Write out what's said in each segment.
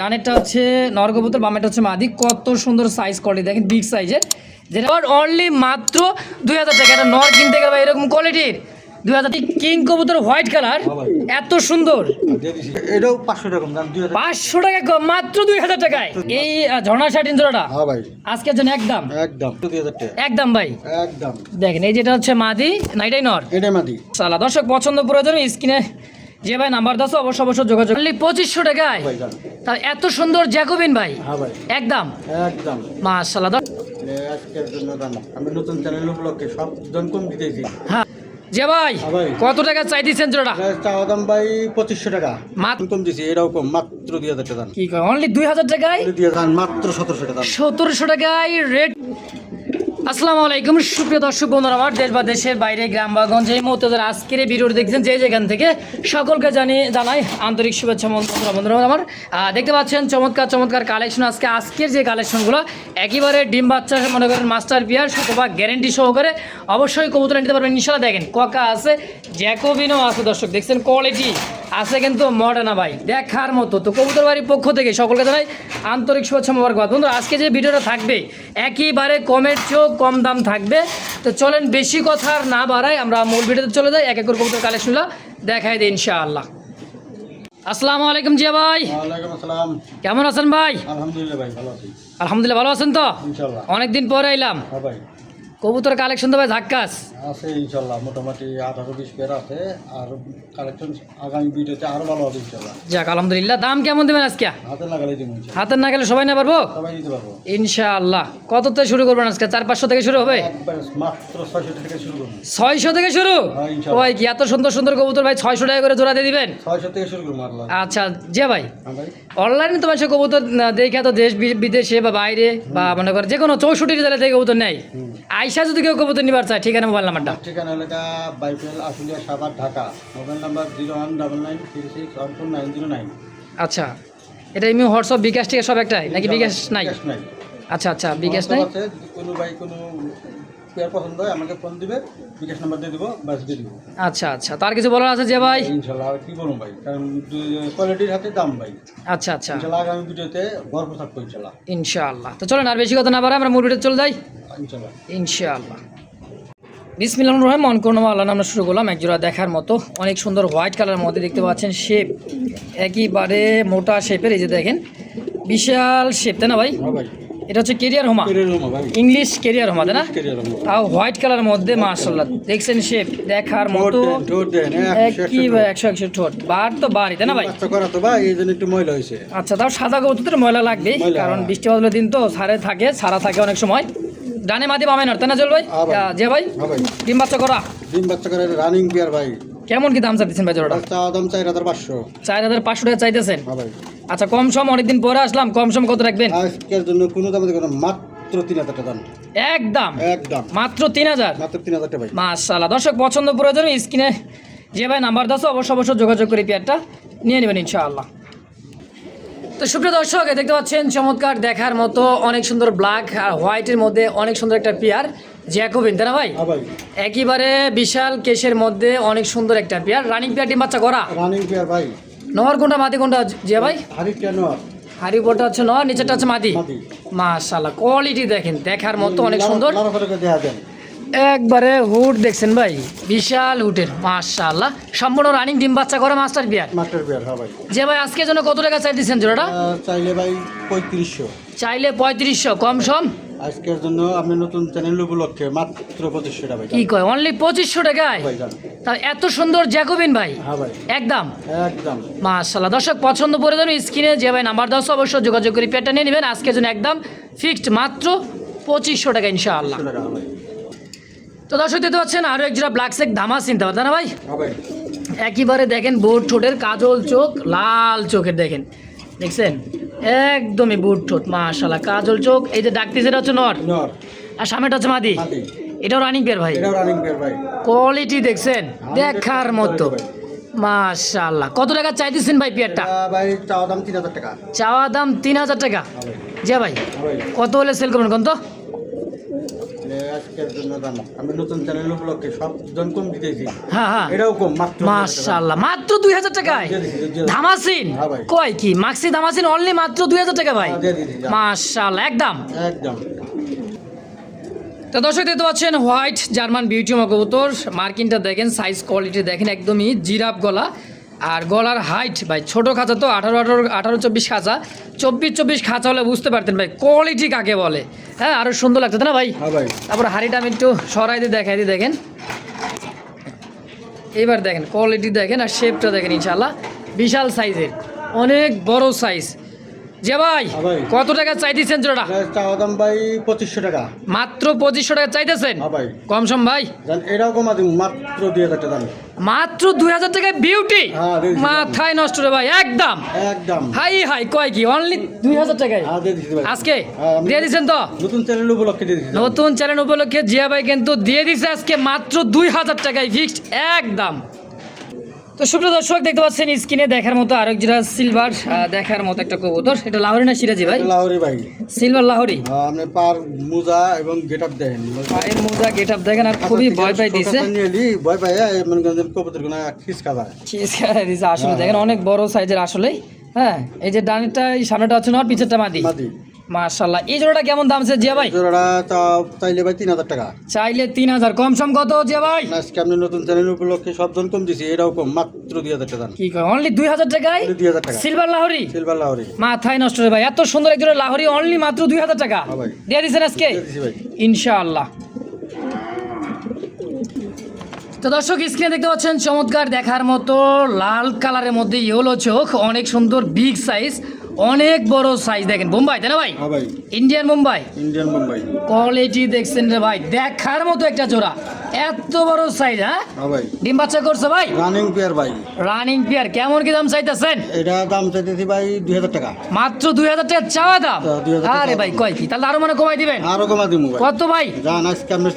ডানেরটা হচ্ছে নরকবুতর বামেরটা হচ্ছে মাদি। কত সুন্দর সাইজ কোয়ালিটি দেখেন বিগ সাইজের যেটা অনলি মাত্র দুই হাজার টাকা। এটা নর কিনতে গেলে এরকম কোয়ালিটির দুই হাজার কিং কবুতর হোয়াইট কালার এত সুন্দর। এটাও পাঁচশো টাকা পাঁচশো কম, মাত্র দুই হাজার টাকায়। এই ঝর্ণা শার্ট ইঞ্জোড়াটা হ্যাঁ ভাই। আজকের জন্য একদম। একদম একদম ভাই। একদম। দেখেন এই যেটা হচ্ছে মাদি না এটাই নর? এটা মাদি। সালা দর্শক পছন্দ প্রয়োজন স্ক্রিনে যে ভাই নাম্বার দাও অবশ্য অবশ্য যোগাযোগ অনলি পঁচিশশো টাকায়। তার এত সুন্দর জ্যাকোবিন ভাই। হ্যাঁ একদম। একদম। মাশাল্লাহ আজকের জন্য আমি নতুন চ্যানেল উপলক্ষে সব জন দিতেছি। হ্যাঁ। যে ভাই হ্যাঁ কত টাকা চাই দিচ্ছেন জোড়া চাওয়া দাম ভাই পঁচিশশো টাকা। মাত্র কম দিছি এটাও মাত্র দুই হাজার টাকা কি অনলি দুই হাজার টাকায়? দুই হাজার মাত্র সতেরোশো টাকা সতেরোশো টাকায় রেট আসসালামু আলাইকুম, সুপ্রিয় দর্শক বন্ধুরা, আমার দেশ বা দেশের বাইরে, গ্রাম বা গঞ্জে, এই আজকের এই ভিডিওটি দেখছেন, যে যেখান থেকে সকলকে জানিয়ে জানাই আন্তরিক শুভেচ্ছা বন্ধুরা বন্ধুরা আমার। দেখতে পাচ্ছেন, চমৎকার চমৎকার কালেকশন আজকে আজকের যে কালেকশনগুলো একেবারে ডিম বাচ্চা, মনে করেন মাস্টার পিয়ার, শতভাগ গ্যারেন্টি সহকারে অবশ্যই কবুতরা নিতে পারবেন। ইনশাল্লাহ দেখেন, ককা আছে জ্যাকোবিনও আছে দর্শক দেখছেন কোয়ালিটি আছে কিন্তু মডার্না ভাই দেখার মতো। তো কবুতর বাড়ির পক্ষ থেকে সকলকে জানাই আন্তরিক শুভেচ্ছা মোবারকবাদ। বন্ধুরা আজকে যে ভিডিওটা থাকবে একেবারে কমের চেয়েও কম দাম থাকবে। তো চলেন বেশি কথা আর না বাড়াই আমরা মূল ভিডিওতে চলে যাই এক এক করে কবুতর কালেকশনগুলো দেখাই দিই ইনশাআল্লাহ। আসসালামু আলাইকুম জিয়া ভাই। কেমন আছেন ভাই? আলহামদুলিল্লাহ ভাই ভালো আছি। আলহামদুলিল্লাহ ভালো আছেন তো? অনেকদিন পরে এলাম। হ্যাঁ ভাই। কবুতর কালেকশন তো ভাই ধাক্কাস। আছে ইনশাল্লাহ মোটামুটি আঠারো বিশ পেয়ার আছে আর কালেকশন আগামী ভিডিওতে আরও ভালো হবে ইনশাল্লাহ। যাক আলহামদুলিল্লাহ। দাম কেমন দেবেন আজকে? হাতে লাগালে দিব হাতের না গেলে সবাই না পারব? সবাই দিতে পারব। ইনশাআল্লাহ। কত থেকে শুরু করবেন আজকে? চার পাঁচশো থেকে শুরু হবে? মাত্র ছয়শো থেকে শুরু করব। ছয়শো থেকে শুরু? হ্যাঁ, ওই কি এত সুন্দর সুন্দর কবুতর ভাই ছয়শো টাকা করে জোড়া দিয়ে দিবেন? ছয়শো থেকে শুরু করব আচ্ছা যে ভাই হ্যাঁ অনলাইনে তো মানুষের কবুতর আহ, দেখে তো দেশ বিদেশে বা বাইরে বা মনে করে যে কোনো চৌষট্টি জেলা থেকে কবুতর নেয়। হুম। আইসা যদি কেউ কবুতর নিবার চায় ঠিকানা মোবাইল নাম্বারটা। ঠিকানা এলাকা Baipail Ashulia Savar Dhaka. Mobile number zero one double nine three six one four nine zero nine. আচ্ছা। এটা এমনি হোয়াটসঅ্যাপ বিকাশ ঠিক সব একটাই? নাকি বিকাশ নাই? আচ্ছা আচ্ছা বিকাশ নাই? কোনো ভাই কোনো পেয়ার পছন্দ হয় আমাকে ফোন দিবে বিকাশ নাম্বার দিয়ে দিব বাস দিয়ে দিব। আচ্ছা আচ্ছা। তার কিছু বলার আছে যে ভাই? ইনশাল্লাহ আর কি বলুন ভাই? কারণ কোয়ালিটির হাতে দাম ভাই। আচ্ছা আচ্ছা। ইনশাল্লাহ আগামী ভিডিওতে ভরপুর থাকব ইনশাল্লাহ। ইনশাআল্লাহ। তো চলেন আর বেশি কথা না আমরা মূল চলে যাই? ইনশাল্লাহ। ইনশাআল্লাহ। বিসমিল্লাহ রহমান করুন আল্লাহ আমরা শুরু করলাম একজোড়া দেখার মতো। অনেক সুন্দর হোয়াইট কালারের মধ্যে দেখতে পাচ্ছেন শেপ একইবারে মোটা শেপের এই যে দেখেন। বিশাল শেপ তাই না হ্যাঁ ভাই। এটা হচ্ছে কেরিয়ার হোমা। ভাই। ইংলিশ কেরিয়ার হোমা তাই না? তাও হোয়াইট কালারের মধ্যে মার্শাল্লাহ দেখছেন শেপ দেখার মতো। একই একশো একশো ঠোঁট। বার তো বাড়ি তাই না ভাই? তো ভাই এই জন্য একটু ময়লা হয়েছে। আচ্ছা তাও সাদা কবুতর ময়লা লাগবেই কারণ বৃষ্টি বাদলের দিন তো সারে থাকে সারা থাকে অনেক সময়। ডানে মাদি বামে নর তাই না জল ভাই? হ্যাঁ ভাই। যে ভাই? হ্যাঁ ডিম বাচ্চা করা? ডিম বাচ্চা করে রানিং পেয়ার ভাই। কেমন কি দাম চাইতেছেন ভাই জোড়াটা? দাম চার হাজার পাঁচশো। চার হাজার পাঁচশো টাকা চাইতেছেন? হ্যাঁ ভাই। আচ্ছা কম সম অনেকদিন পরে আসলাম। কম সম কত রাখবেন? আজকের জন্য কোনো দাম না মাত্র তিন হাজার টাকা দাম। একদম? একদম। মাত্র তিন হাজার? মাত্র তিন হাজার টাকা ভাই মাশাল্লাহ দর্শক পছন্দ প্রয়োজন স্ক্রিনে যে ভাই নাম্বার দাস অবশ্য অবশ্য যোগাযোগ করে পেয়ারটা নিয়ে নেবেন ইনশাআল্লাহ। তো সুপ্রিয় দর্শক দেখতে পাচ্ছেন চমৎকার দেখার মতো অনেক সুন্দর ব্ল্যাক আর হোয়াইটের মধ্যে অনেক সুন্দর একটা পেয়ার জ্যাকোবিন তাই না ভাই? হ্যাঁ ভাই। একেবারে বিশাল কেশের মধ্যে অনেক সুন্দর একটা পেয়ার। রানিং পেয়ারটি বাচ্চা করা রানিং পেয়ার ভাই। নহর কোনটা মাটি কোনটা? যে ভাই? হাড়ি উপরটা হচ্ছে নহর নিচেরটা হচ্ছে মাটি মাশাল্লাহ কোয়ালিটি দেখেন দেখার মতো অনেক সুন্দর। একবারে হুট দেখছেন ভাই বিশাল হুটের মাশাল্লাহ সম্পূর্ণ রানিং ডিম বাচ্চা করা মাস্টার বিয়ার মাস্টার পেয়ার হ্যাঁ ভাই। যে ভাই আজকের জন্য কত টাকা চাই দিচ্ছেন জোড়াটা? চাইলে ভাই পঁয়ত্রিশশো। চাইলে পঁয়ত্রিশশো কম সম? আজকের জন্য আপনি নতুন চ্যানেল উপলক্ষে মাত্র পঁচিশশো টাকা কি কয়? অনলি পঁচিশশো টাকায় তা এত সুন্দর জ্যাকোবিন ভাই? হ্যাঁ ভাই। একদম? একদম। মাশাল্লাহ। দর্শক পছন্দ করে দেবেন স্ক্রিনে যে ভাই নাম্বার দশ অবশ্যই যোগাযোগ করে পেয়ারটা নিয়ে নেবেন। আজকের জন্য একদম ফিক্সড মাত্র পঁচিশশো টাকা ইনশাআল্লাহ। তো দর্শক দেখতে পাচ্ছেন আরও এক জোড়া ব্ল্যাক সেক ধামা চিনতে পারতেন ভাই? হ্যাঁ ভাই। একইবারে দেখেন বুট ঠোঁটের কাজল চোখ লাল চোখের দেখেন। দেখছেন? একদমই বুট ঠোঁট মাশাল্লাহ কাজল চোখ এই যে ডাকতেছে এটা হচ্ছে নর। নর। আর সামনেটা হচ্ছে মাদি। এটাও রানিং পেয়ার ভাই। এটাও রানিং পেয়ার ভাই। কোয়ালিটি দেখছেন? দেখার মতো। মাশাল্লাহ কত টাকা চাইতেছেন ভাই পেয়ারটা? ভাই চাওয়া দাম তিন হাজার টাকা। চাওয়া দাম তিন হাজার টাকা। জি ভাই যে ভাই ভাই কত হলে সেল করবেন কোন তো? আজকের জন্য দাম। আমি নতুন চ্যানেল উপলক্ষে সব জন কম দিতেছি। হ্যাঁ হ্যাঁ। এটাও কম মাত্র মাশাআল্লাহ মাত্র দুই হাজার টাকায়। ধামাসিন? হ্যাঁ কয় কি? মাক্সি ধামাসিন অনলি মাত্র দুই হাজার টাকা ভাই? হ্যাঁ। মাশাআল্লাহ একদম। একদম। তো দর্শক দেখতে পাচ্ছেন হোয়াইট জার্মান বিউটি মকবুতর মার্কিনটা দেখেন সাইজ কোয়ালিটি দেখেন একদমই জিরাফ গলা। আর গলার হাইট ভাই ছোটো খাঁচা তো আঠারো আঠারো আঠারো চব্বিশ খাঁচা। চব্বিশ চব্বিশ খাঁচা হলে বুঝতে পারতেন ভাই কোয়ালিটি কাকে বলে? হ্যাঁ আরও সুন্দর লাগতো তাই না ভাই? হ্যাঁ ভাই। তারপর হাড়িটা আমি একটু সরাই দিয়ে দেখাই দিয়ে দেখেন। এবার দেখেন কোয়ালিটি দেখেন আর শেপটা দেখেন ইনশাল্লাহ বিশাল সাইজের অনেক বড় সাইজ যে ভাই হ্যাঁ কত টাকা চাইতেছেন জোড়াটা? চাওয়া দাম ভাই পঁচিশশো টাকা। মাত্র পঁচিশশো টাকা চাইতেছেন? হ্যাঁ ভাই। কম সম ভাই। এটাও কমা দিব মাত্র দুই হাজার টাকা মাত্র দুই হাজার টাকায় বিউটি হ্যাঁ, মাথায় নষ্ট রে ভাই একদম। একদম। হাই হাই কয় কি অনলি দুই হাজার টাকায়? দিচ্ছি ভাই। আজকে? দিয়ে দিচ্ছেন তো? নতুন চ্যানেল উপলক্ষে দিয়ে দিচ্ছি নতুন চ্যানেল উপলক্ষে জিয়া ভাই কিন্তু দিয়ে দিছে আজকে মাত্র দুই হাজার টাকায় ফিক্সড একদম। তো সুপ্রিয় দর্শক দেখতে পাচ্ছেন স্ক্রিনে দেখার মতো আরেক যেটা সিলভার দেখার মতো একটা কবুতর। এটা লাহোরি না সিরাজি ভাই? লাহোরি ভাই। সিলভার লাহোরি? হ্যাঁ, আপনি পার মোজা এবং গেট আপ দেখেন। পায়ের মোজা গেট আপ দেখেন আর খুবই ভয় পাই দিছে ভয় পাই মনে করেন কবুতরগুলো খিসকা যায় চিজ দিছে আসলে দেখেন অনেক বড় সাইজের আসলেই। হ্যাঁ এই যে ডানেরটা এই সামনেটা হচ্ছে নর পিছেরটা মাদি। মাদি। মাশাল্লাহ এই জোড়াটা কেমন দাম আছে জিয়া ভাই? জোড়াটা চাইলে ভাই তিন হাজার টাকা। চাইলে তিন হাজার। কম সম কত জিয়া ভাই? আজকে আপনি নতুন চ্যানেল উপলক্ষে সব জন কম দিছি এটাও কম মাত্র দুই হাজার টাকা দাম। কি কয় অনলি দুই হাজার টাকায়? দুই হাজার টাকা। সিলভার লাহরি সিলভার লাহোরি মাথায় নষ্ট রে ভাই এত সুন্দর এক জোড়া লাহরি অনলি মাত্র দুই হাজার টাকা। হ্যাঁ ভাই। দিয়ে দিচ্ছেন আজকে? দিয়ে দিছি ভাই। ইনশাআল্লাহ। তো দর্শক স্ক্রিনে দেখতে পাচ্ছেন চমৎকার দেখার মতো লাল কালারের মধ্যে ইয়েলো চোখ অনেক সুন্দর বিগ সাইজ অনেক বড় সাইজ দেখেন। বোম্বাই তাই না ভাই? হ্যাঁ ভাই। Indian Mumbai Indian Mumbai quality দেখছেন রে ভাই। দেখার মতো একটা জোড়া। এত বড় সাইজ হ্যাঁ? হ্যাঁ ভাই। ডিম বাচ্চা করছে ভাই? রানিং পেয়ার ভাই। রানিং পিয়ার কেমন কি দাম চাইতেছেন? এটা দাম চাইতেছি ভাই দুই হাজার টাকা। মাত্র দুই হাজার টাকা চাওয়া দাম? তা, 2000 টাকা আরে ভাই। কয় কি? তাহলে আরও মানে কমাই দিবেন? আরও কমাই দিব কত ভাই? যান আজকে আপনার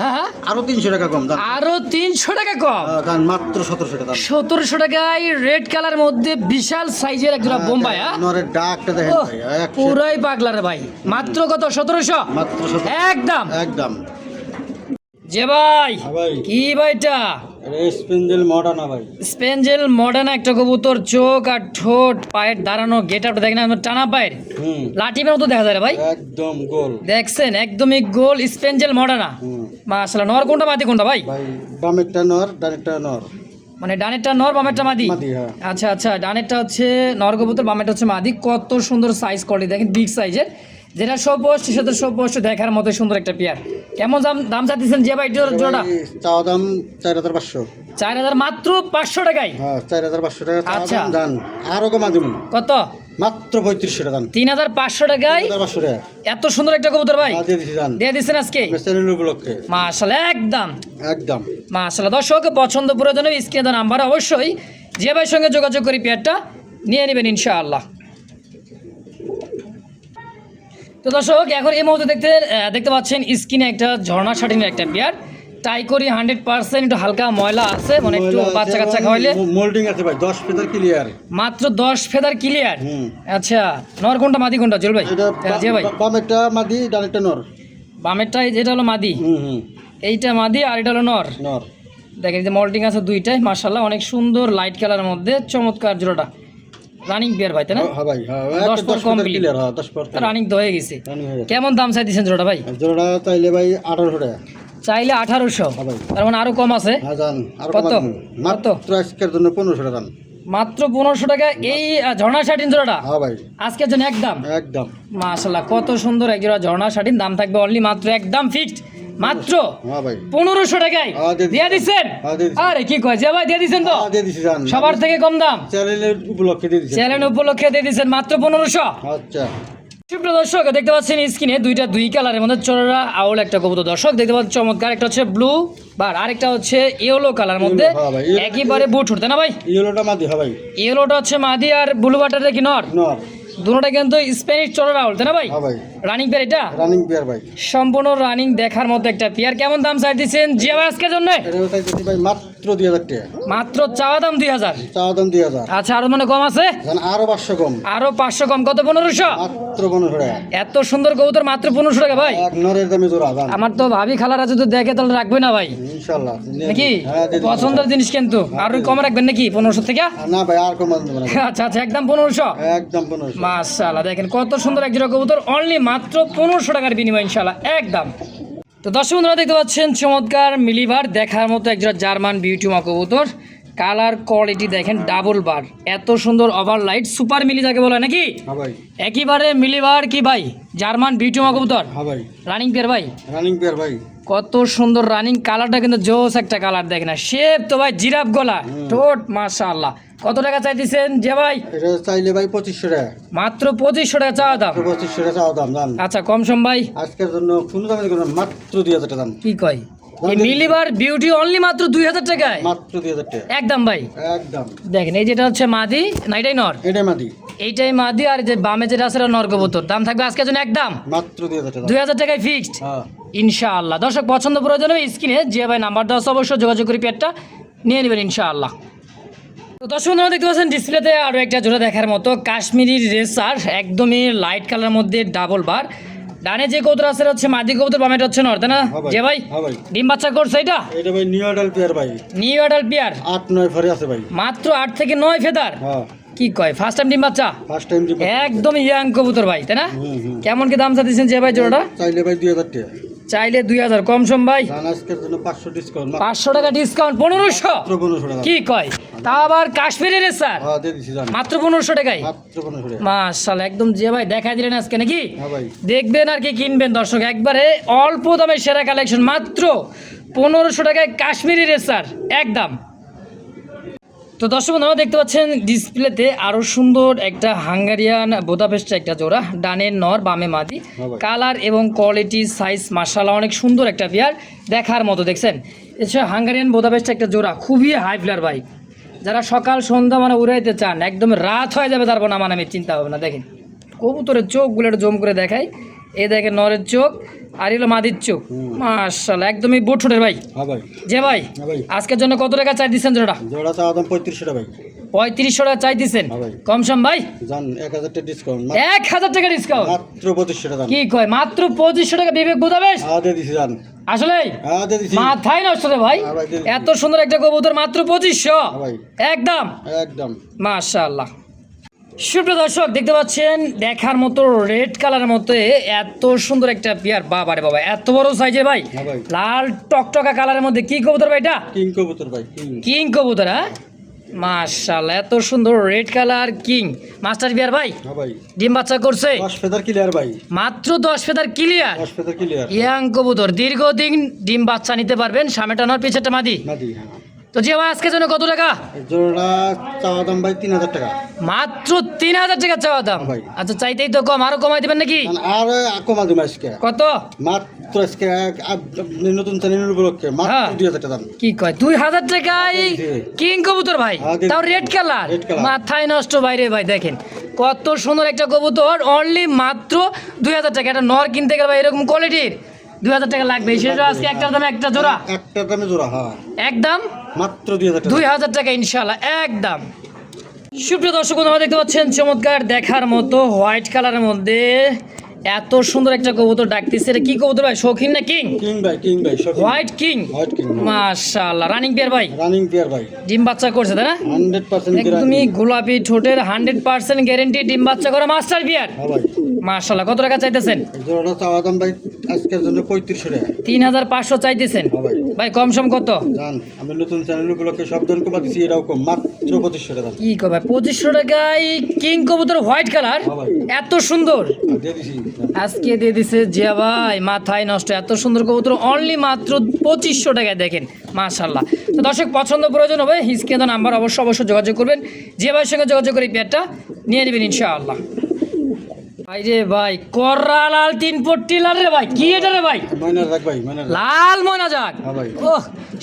হ্যাঁ হ্যাঁ। আরও তিনশো টাকা কম আরও তিনশো টাকা কম? মাত্র সতেরোশো টাকা সতেরোশো টাকায় রেড কালার মধ্যে বিশাল সাইজের একজোড়া বোম্বাই হ্যাঁ? নরের ডাকটা দেখেন ভাই পুরাই পাগলার ভাই। মাত্র কত? সতেরোশো? মাত্র একদম। একদম। যে ভাই হ্যাঁ কি ভাইটা স্পেঞ্জেল মডার্ন ভাই। স্পেঞ্জেল মডার্ন একটা কবুতর চোখ আর ঠোঁট পায়ের দাঁড়ানো গেট আপটা দেখেন টানা পায়ের। মতো দেখা যায় রে ভাই। একদম গোল। দেখছেন একদমই গোল স্পেঞ্জেল মডার্না হুম। নর কোনটা মাদি কোনটা ভাই? ভাই বামেরটা নর ডানেরটা নর। মানে ডানেরটা নর বামেরটা মাদি? হ্যাঁ। আচ্ছা আচ্ছা ডানেরটা হচ্ছে নর কবুতর বামেরটা হচ্ছে মাদি। কত সুন্দর সাইজ কোয়ালিটি দেখেন বিগ সাইজের যেটা সব পোস্ট সেটা সব পোস্ট দেখার মতো সুন্দর একটা পেয়ার কেমন দাম দাম চাচ্ছেন যে ভাই জোড়া চা চাওয়া দাম চার হাজার পাঁচশো। চার হাজার মাত্র পাঁচশো টাকায়? হ্যাঁ চার হাজার পাঁচশো টাকা আচ্ছা। দাম আরও কমা দিব কত? মাত্র পঁয়ত্রিশশো টাকা তিন হাজার পাঁচশো টাকায়? পাঁচশো টাকা। এত সুন্দর একটা কবুতর ভাই। হ্যাঁ, দিয়ে দিচ্ছেন আজকে? একদম। একদম। দর্শক পছন্দ প্রয়োজনে স্ক্রিনে নাম্বার অবশ্যই যে ভাইয়ের সঙ্গে যোগাযোগ করি পেয়ারটা নিয়ে নেবেন ইনশাআল্লাহ। তো দর্শক এখন এই মুহূর্তে দেখতে দেখতে পাচ্ছেন স্ক্রিনে একটা ঝর্ণা শাটিনের একটা পেয়ার। টাই করি হান্ড্রেড পার্সেন্ট একটু হালকা ময়লা আছে মানে একটু বাচ্চা কাচ্চা খাওয়াইলে। মোল্ডিং আছে ভাই দশ ফেদার ক্লিয়ার মাত্র দশ ফেদার ক্লিয়ার আচ্ছা নর কোনটা মাদি কোনটা চল ভাই? হ্যাঁ, জি ভাই। বামেরটা মাদি ডানেরটা নর। বামেরটা যেটা হলো মাদি? এইটা মাদি আর এটা হলো নর? নর। দেখেন যে মল্টিং আছে দুইটাই মার্শাল্লাহ অনেক সুন্দর লাইট কালারের মধ্যে চমৎকার জোড়াটা। রানিং বিয়ার ভাই তাই না? হ্যাঁ ভাই হ্যাঁ দশ একটা পর। ক্লিয়ার হ্যাঁ দশ পর রানিং তো হয়ে গেছে। কেমন দাম চাই দিচ্ছেন জোড়াটা ভাই? জোড়াটা চাইলে ভাই আঠারোশো টাকা। চাইলে আঠারোশো। তার মানে আরও কম আছে। হ্যাঁ কত? মাত্র আজকের জন্য পনেরোশো টাকা মাত্র পনেরোশো টাকা। এই ঝর্ণা শাটিন জোড়াটা? হ্যাঁ আজকের জন্য একদম? একদম। মাশাল্লাহ কত সুন্দর এক জোড়া ঝর্ণা শাটিন দাম থাকবে অনলি মাত্র একদম ফিক্সড মাত্র? হ্যাঁ পনেরোশো টাকায়? দিয়ে দিচ্ছেন। আরে কি কয়? যে ভাই দিয়ে দিচ্ছেন তো? সবার থেকে কম দাম? চ্যানেল উপলক্ষে দিয়ে দিচ্ছেন মাত্র পনেরোশো? আচ্ছা। সুপ্রিয় দর্শক দেখতে পাচ্ছেন স্ক্রিনে দুইটা দুই কালারের মধ্যে চোরা আউল একটা কবুতর। দর্শক দেখতে পাচ্ছেন চমৎকার একটা হচ্ছে ব্লু বার আরেকটা হচ্ছে ইয়েলো কালার মধ্যে হ্যাঁ একইবারে বুট উঠতে না ভাই? ইয়েলোটা মাদি হ্যাঁ ভাই। ইয়েলোটা হচ্ছে মাদি আর ব্লু বাটারটা কি নর? নর। দুটোটা কিন্তু স্প্যানিশ চোরা আউল তাই না ভাই? হ্যাঁ ভাই। রানিং পেয়ার এটা? রানিং পেয়ার ভাই। সম্পূর্ণ রানিং দেখার মতো একটা পেয়ার কেমন দাম চাই দিচ্ছেন জিয়া ভাই আজকের জন্য? মাত্র মাত্র দুই হাজার টাকা। মাত্র চাওয়া দাম দুই হাজার? চাওয়া দাম দুই হাজার। আচ্ছা আরও মনে কম আছে? আরও পাঁচশো কম। আরও পাঁচশো কম। কত পনেরোশো? মাত্র পনেরোশো টাকা। এত সুন্দর কবুতর মাত্র পনেরোশো টাকা ভাই। নরের দামে জোড়া আমার তো ভাবি খালারা যদি দেখে তাহলে রাখবে না ভাই। ইনশাল্লাহ নাকি? হ্যাঁ। পছন্দের জিনিস কিন্তু। আরও কম রাখবেন নাকি পনেরোশো থেকে? না ভাই আর কম আচ্ছা আচ্ছা একদম পনেরোশো? একদম পনেরোশো। দেখেন কত সুন্দর এক জোড়া কবুতর অনলি মাত্র পনেরোশো টাকার বিনিময় ইনশাআল্লাহ একদম। তো দর্শক বন্ধুরা দেখতে পাচ্ছেন চমৎকার মিলিভার দেখার মতো একজন জার্মান বিউটিমা কবুতর। কালার কোয়ালিটি দেখেন ডাবল বার এত সুন্দর ওভার লাইট সুপার মিলি যাকে বলে নাকি? হ্যাঁ একইবারে মিলিভার কি ভাই? জার্মান বিউটিমা কবুতর। হ্যাঁ রানিং পেয়ার ভাই? রানিং পেয়ার ভাই। কত সুন্দর রানিং কালারটা কিন্তু জোস একটা কালার দেখেন না? শেপ তো ভাই জিরাফ গলা। ঠোঁট মাশাআল্লাহ। কত টাকা চাইতেছেন? যে ভাই? চাইলে ভাই পঁচিশশো টাকা। মাত্র পঁচিশশো টাকা চাওয়া দাম। পঁচিশশো টাকা চাওয়া দাম জান। আচ্ছা কম সম ভাই। আজকের জন্য কোনো দামে মাত্র দুই হাজার টাকা দাম। কি কয়? মিলিবার বিউটি অনলি মাত্র দুই হাজার টাকায়? মাত্র দুই হাজার টাকা। একদম ভাই। একদম। দেখেন এই যেটা হচ্ছে মাদি না এটাই নর। এটাই মাদি। এইটাই মাদি আর যে বামে যেটা আছে নর কবুতর। দাম থাকবে আজকের জন্য একদম। মাত্র দুই হাজার টাকা। দুই হাজার টাকায় ফিক্সড হ্যাঁ। ইনশাআল্লাহ। দর্শক পছন্দ প্রয়োজন হবে স্ক্রিনে যে ভাই নাম্বার দেওয়া অবশ্যই যোগাযোগ করে পেয়ারটা নিয়ে নেবেন ইনশাআল্লাহ। তো দর্শক বন্ধুরা দেখতে পাচ্ছেন ডিসপ্লেতে আরও একটা জোড়া দেখার মতো কাশ্মীরি রেসার একদমই লাইট কালার মধ্যে ডাবল বার ডানে যে কবুতর আছে হচ্ছে মাদি কবুতর বামেটা হচ্ছে নর তাই না? হ্যাঁ ভাই, যে ভাই হ্যাঁ ডিম বাচ্চা করছে এটা? এটা ভাই নিউ আডাল পেয়ার ভাই। নিউ অ্যাডাল পিয়ার আট নয় ফরে আছে ভাই। মাত্র আট থেকে নয় ফেদার? হ্যাঁ। কি কয় ফার্স্ট টাইম ডিম বাচ্চা? ফার্স্ট টাইম একদম ইয়াং কবুতর ভাই তাই না? কেমন কি দাম চাচ্ছেন যে ভাই জোড়াটা? চাইলে ভাই দুই হাজার টাকা। চাইলে দুই হাজার কম সম ভাই। পাঁচশো টাকা ডিসকাউন্ট পনেরোশো? কি কয়? তা আবার কাশ্মীরের স্যার। হ্যাঁ মাত্র পনেরোশো টাকায়? মাসাল একদম যে ভাই দেখাই দিলেন আজকে নাকি? হ্যাঁ দেখবেন আর কি কিনবেন দর্শক একবারে অল্প দামে সেরা কালেকশন মাত্র পনেরোশো টাকায় কাশ্মীরের স্যার একদম। তো দর্শক বন্ধুরা দেখতে পাচ্ছেন ডিসপ্লেতে আরও সুন্দর একটা হাঙ্গারিয়ান বোদাপেস্ট একটা জোড়া ডানের নর বামে মাদি। হ্যাঁ কালার এবং কোয়ালিটি সাইজ মাসালা অনেক সুন্দর একটা পেয়ার দেখার মতো দেখছেন? এছাড়া হাঙ্গারিয়ান বোদাপেস্ট একটা জোড়া খুবই হাই ফ্লার ভাই। যারা সকাল সন্ধ্যা মানে উড়াইতে চান একদম রাত হয়ে যাবে তারপর না মানে আমি চিন্তা ভাবনা দেখেন। কবুতরের চোখগুলো একটু জম করে দেখাই। এই দেখেন নরের চোখ আর এগুলো মাদির চোখ। মাশাল্লাহ একদমই বোট ভাই। হ্যাঁ যে ভাই হ্যাঁ আজকের জন্য কত টাকা চাই দিচ্ছেন জোড়া দাম পঁয়ত্রিশশো টাকা ভাই। পঁয়ত্রিশশো টাকা চাই দিচ্ছেন? হ্যাঁ কম সম ভাই? জান এক হাজার টাকা ডিসকাউন্ট এক হাজার টাকা ডিসকাউন্ট মাত্র পঁচিশশো টাকা কি কয় মাত্র পঁচিশশো টাকা বিবেক বোঝাবেশ? হ্যাঁ দিয়ে দিচ্ছি জান। আসলে? মাথায় নষ্ট রে ভাই। ভাই। এত সুন্দর একটা কবুতর মাত্র পঁচিশশো। একদম। একদম। মাশাআল্লাহ সুপ্রিয় দর্শক দেখতে পাচ্ছেন দেখার মতো রেড কালারের মধ্যে এত সুন্দর একটা পিয়ার বাবারে বাবা এত বড় সাইজের ভাই। হ্যাঁ ভাই। লাল টকটকা কালারের মধ্যে কি কবুতর ভাই এটা? কিং কবুতর ভাই কিং। কবুতর হ্যাঁ? মাশাআল্লাহ এত সুন্দর রেড কালার কিং। মাস্টার বিয়ার ভাই হ্যাঁ ডিম বাচ্চা করছে? মাত্র দশ ফেদার ক্লিয়ার ইয়াং কবুতর দীর্ঘদিন ডিম বাচ্চা নিতে পারবেন সামনেটা নর পিছেরটা মাদি। মাদি হ্যাঁ। তো যে ভাই আজকের জন্য কত টাকা? জোড়া চাওয়া দাম ভাই তিন হাজার টাকা। মাত্র তিন হাজার টাকা চাওয়া দাম? ভাই। আচ্ছা চাইতেই তো কম। আরও কমাই দিবেন নাকি? আর কমা দিম আজকে। কত? মাত্র আজকে নতুন চ্যানেল উপলক্ষে হ্যাঁ। মাত্র দুই হাজার টাকা কি কয়? দুই হাজার টাকায় কিং কবুতর ভাই। হ্যাঁ, তাও রেড কালার মাথায় নষ্ট বাইরে ভাই দেখেন। কত সুন্দর একটা কবুতর। অনলি মাত্র দুই হাজার টাকা। একটা নর কিনতে গেলে ভাই এরকম কোয়ালিটির দুই হাজার টাকা লাগবে। সেটা আজকে একটার দামে একটা জোড়া? একটা দামে জোড়া হ্যাঁ। একদম? মাত্র দুই হাজার টাকা। ইনশাল্লাহ একদম। সুপ্রিয় দর্শক দেখতে পাচ্ছেন, চমৎকার দেখার মতো হোয়াইট কালারের মধ্যে এত সুন্দর একটা কবুতর ডাকতেছে। এটা কি কবুতর ভাই শৌখিন না কিং? কিং ভাই কিং ভাই সব হোয়াইট কিং হোয়াইট কিং মাশাআল্লাহ। রানিং পেয়ার ভাই? রানিং পেয়ার ভাই। ডিম বাচ্চা করছে তাই না? হান্ড্রেড পার্সেন্ট একদমই গোলাপি ঠোঁটের হান্ড্রেড পার্সেন্ট গ্যারেন্টি ডিম বাচ্চা করা মাস্টার বিয়ার। হ্যাঁ ভাই। মাশাআল্লাহ। কত টাকা চাইতেছেন? জোড়াটা চাওয়া দাম ভাই আজকের জন্য পঁয়ত্রিশশো টাকা। তিন হাজার পাঁচশো চাইতেছেন। হ্যাঁ ভাই। ভাই কম সম কত? জান আমি নতুন চ্যানেল উপলক্ষে সব জন কমা দিচ্ছি এটাও কম। মাত্র পঁচিশশো টাকা কি কো ভাই পঁচিশশো টাকায় কিং কবুতর হোয়াইট কালার হ্যাঁ এত সুন্দর। দিয়ে দিছি। আজকে দিয়ে দিছে জিয়া ভাই মাথায় নষ্ট। এত সুন্দর কবুতর অনলি মাত্র পঁচিশশো টাকায় দেখেন মাশাল্লাহ তো দর্শক পছন্দ প্রয়োজন হবে হিসকে তো নাম্বার অবশ্যই অবশ্যই যোগাযোগ করবেন। জিয়া ভাইয়ের সঙ্গে যোগাযোগ করে এই পেয়ারটা নিয়ে নেবেন ইনশাআল্লাহ। ভাই রে ভাই কররা লাল তিন পট্টি লাল রে ভাই কি এটা রে ভাই। লাল ময়না যাক হ্যাঁ ওহ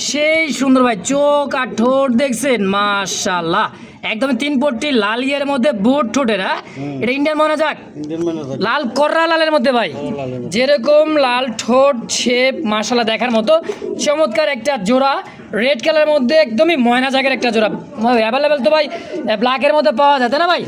সেই সুন্দর ভাই চোখ আর ঠোঁট দেখছেন মাশাল্লাহ একদম তিন পট্টি লাল ইয়ের মধ্যে বুট ঠোঁটের হ্যাঁ এটা ইন্ডিয়ান ময়না যাক। লাল কররা লালের মধ্যে ভাই। যেরকম লাল ঠোঁট শেপ মাশাল্লাহ দেখার মতো চমৎকার একটা জোড়া। রেড কালারের মধ্যে একদমই ময়না জাগের একটা জোড়া। অ্যাভেলেবেল তো ভাই ব্ল্যাকের মধ্যে পাওয়া যায় না ভাই?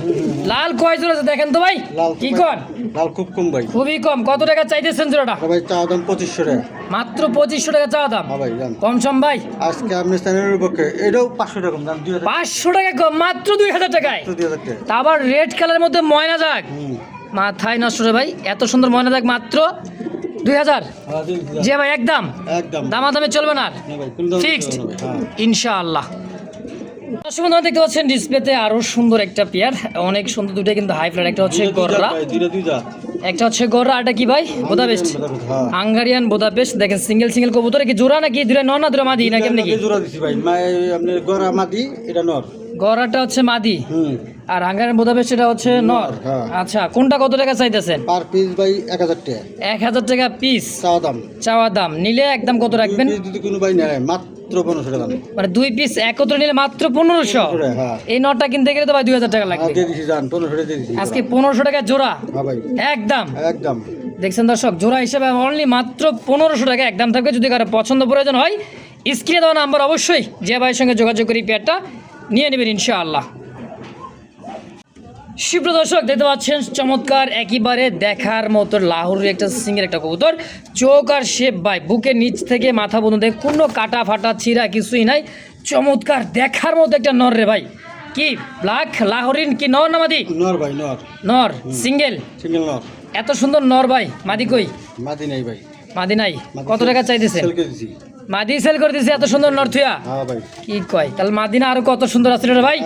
লাল কয় জোড়া আছে দেখেন তো ভাই? কি কর? লাল খুব কম ভাই। খুবই কম। কত টাকা চাইতেছেন জোড়াটা? ভাই চা দাম পঁচিশশো টাকা। মাত্র পঁচিশশো টাকা চাওয়া দাম? হ্যাঁ ভাই কম সম ভাই? আজকে আপনি স্থানীয় পক্ষে এটাও পাঁচশো টাকা কম দাম পাঁচশো টাকা কম? মাত্র দুই হাজার টাকায়। তা আবার রেড কালারের মধ্যে ময়না যাক মাথায় নষ্ট রে ভাই এত সুন্দর ময়না যাক মাত্র দুই হাজার। হ্যাঁ, দুই হাজার। যে ভাই একদম। একদম। দামাদামি চলবে না দাম ফিক্সড হ্যাঁ। ইনশাআল্লাহ। দর্শক দেখতে পাচ্ছেন ডিসপ্লেতে আরও সুন্দর একটা পেয়ার অনেক সুন্দর দুটো কিন্তু হাই ফ্লাইট একটা হচ্ছে গররা জাত। একটা হচ্ছে গররা এটা কি ভাই? বোদাবেস্ট হ্যাঁ। হাঙ্গারিয়ান বোদাপেস্ট দেখেন সিঙ্গেল সিঙ্গেল কবুতর কি জোড়া নাকি দুটা নর না দুটা মাদি না কেমনি কি? জোড়া দিছি ভাই। মা এই আপনার গড়া মাদি এটা নর। গররাটা হচ্ছে মাদি। আর হাঙ্গারিয়ান বোদাপেস্ট এটা হচ্ছে নর। হ্যাঁ। আচ্ছা কোনটা কত টাকা চাইতেছেন? পার পিস ভাই এক হাজার টাকা। এক হাজার টাকা পিস? চাওয়া দাম। চাওয়া দাম। নিলে একদম কত রাখবেন? যদি কোনো ভাই নেয় মাত্র পনেরোশো টাকা মানে দুই পিস একত্র নিলে মাত্র পনেরোশো? হ্যাঁ। এই নটটা কিনতে গেলে তো ভাই দুই হাজার টাকা লাগবে। দিয়ে দিছি যান পনেরোশো টাকা দিয়ে দিছি। আজকে পনেরোশো টাকা জোড়া? হ্যাঁ ভাই। একদম? একদম। দেখছেন দর্শক জোড়া হিসেবে অনলি মাত্র পনেরোশো টাকা একদম থাকবে। যদি কারও পছন্দ প্রয়োজন হয় স্ক্রিনে দেওয়া নাম্বার অবশ্যই যে ভাইয়ের সঙ্গে যোগাযোগ করি পেয়ারটা নিয়ে নেবেন ইনশাআল্লাহ। শিপ্র দর্শক দেখতে পাচ্ছেন চমৎকার একেবারে দেখার মতো লাহোরের একটা সিংয়ের একটা কবুতর। চোখ আর শেপ ভাই বুকের নিচ থেকে মাথা পর্যন্ত কোনো কাটা ফাটা ছিঁড়া কিছুই নাই। চমৎকার দেখার মতো একটা নর রে ভাই। কি ব্ল্যাক লাহোরিন কি নর না মাদি? নর ভাই নর। নর সিঙ্গেল? সিঙ্গেল নর। এত সুন্দর নর ভাই মাদি কই? মাদি নাই ভাই। মাদি নাই। কত টাকা চাইতেছেন? মাদি সেল করে দিছে এত সুন্দর নর্থিয়া হ্যাঁ ভাই। কি কয়? তাহলে মাদিনা আরও কত সুন্দর আছে রে ভাই?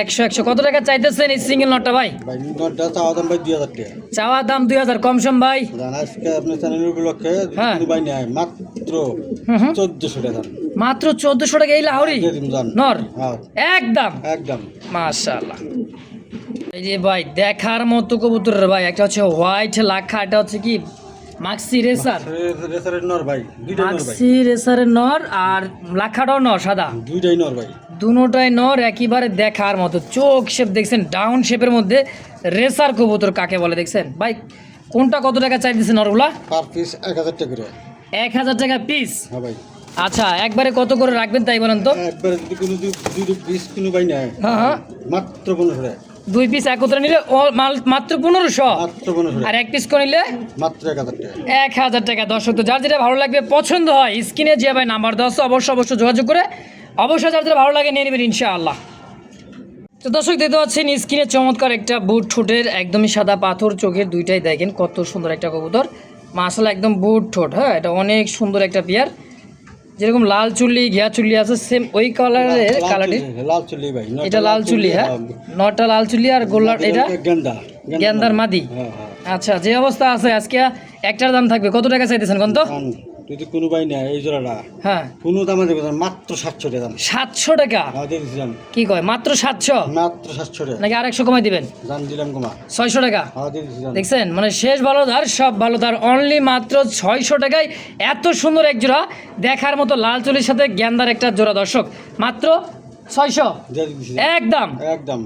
একশো একশো। কত টাকা চাইতেছেন এই সিঙ্গেল নটটা ভাই? চাওয়া দাম ভাই দুই হাজার কম সম ভাই। হ্যাঁ। মাত্র। চোদ্দশো টাকা মাত্র চোদ্দশো টাকা এই লাহোরি? নর? হ্যাঁ। একদম একদম। মাশাআল্লাহ। এই যে ভাই দেখার মতো কবুতর রে ভাই একটা হচ্ছে হোয়াইট লাখা এটা হচ্ছে কি মাক্সি রেসার। রেসারের নর ভাই মাক্সি রেসারের নর আর লাখাটাও নর সাদা। দুইটাই নর ভাই। দুটাই নর একেবারে দেখার মতো। চোখ শেপ দেখছেন? ডাউন শেপের মধ্যে রেসার কবুতর কাকে বলে দেখছেন? ভাই কোনটা কত টাকা চাইতেছে নরগুলা? পার পিস এক হাজার টাকা করে। এক হাজার টাকা পিস হ্যাঁ ভাই। আচ্ছা একবারে কত করে রাখবেন তাই বলেন তো? একবারে যদি কোনো দুই পিস কোনো ভাই নেয় হ্যাঁ হ্যাঁ। মাত্র পনেরোশো টাকা। দুই পিস একত্রে নিলে মাত্র পনেরোশো। আর এক পিস করে নিলে মাত্র এক হাজার টাকা। দর্শক তো যার যেটা ভালো লাগবে পছন্দ হয় স্ক্রিনে যে ভাই নাম্বার দেওয়া আছে অবশ্যই অবশ্যই যোগাযোগ করে অবশ্যই যার যেটা ভালো লাগে নিয়ে নেবেন ইনশাআল্লাহ। তো দর্শক দেখতে পাচ্ছেন স্ক্রিনে চমৎকার একটা বুট ঠোঁটের একদমই সাদা পাথর চোখের দুইটাই দেখেন কত সুন্দর একটা কবুতর। মাসালা একদম বুট ঠোঁট হ্যাঁ এটা অনেক সুন্দর একটা পেয়ার। যেরকম লাল চুল্লি ঘিয়া চুল্লি আছে সেম ওই কালারের কালারটি লাল চুল্লি ভাই এটা লাল চুল্লি হ্যাঁ? নটা লাল চুল্লি আর গোল্লার এটা গেন্দা গেন্দার মাদি। হ্যাঁ হ্যাঁ। আচ্ছা যে অবস্থা আছে আজকে একটার দাম থাকবে কত টাকা চাইতেছেন কোন তো? যদি কোনো ভাই নেয় এই জোড়াটা। হ্যাঁ। কোনো দামে দেবে মাত্র সাতশো টাকা দাম। সাতশো টাকা? হ্যাঁ কি কয় মাত্র সাতশো? মাত্র সাতশো টাকা। নাকি আরেকশো কমাই দিবেন? জান দিলাম কুমা। ছয়শো টাকা? হ্যাঁ দেখছেন? মানে শেষ ভালো ধার সব ভালো ধার। অনলি মাত্র ছয়শো টাকায় এত সুন্দর এক জোড়া। দেখার মতো লাল চুলির সাথে গ্যান্দার একটা জোড়া দর্শক। মাত্র ছয়শো। একদম। একদম।